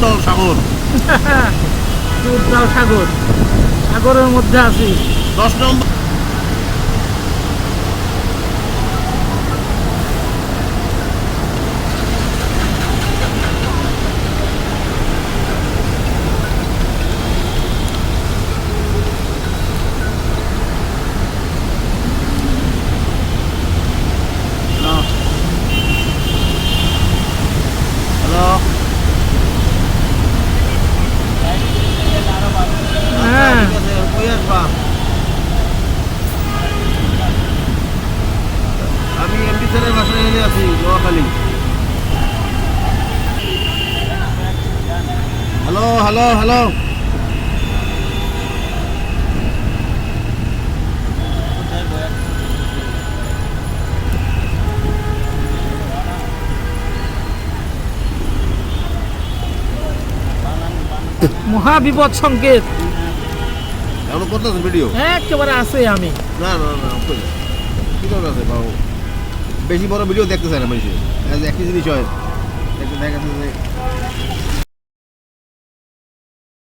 উত্তল সাগর। উত্তাল সাগর। সাগরের মধ্যে আছি। দশ নম্বর হ্যালো হ্যাঁ ঠিক আছে কই আসবা আমি বাসায় আছি নোয়াখালী। Hello hello hello. মহাবিপদ সংকেত এখন করতেছেন ভিডিও একেবারে আছে আমি। না না না কি দরকার আছে বাবু? বেশি বড় ভিডিও দেখতে চায় না মানুষের একই জিনিস হয়। দেখা যাচ্ছে যে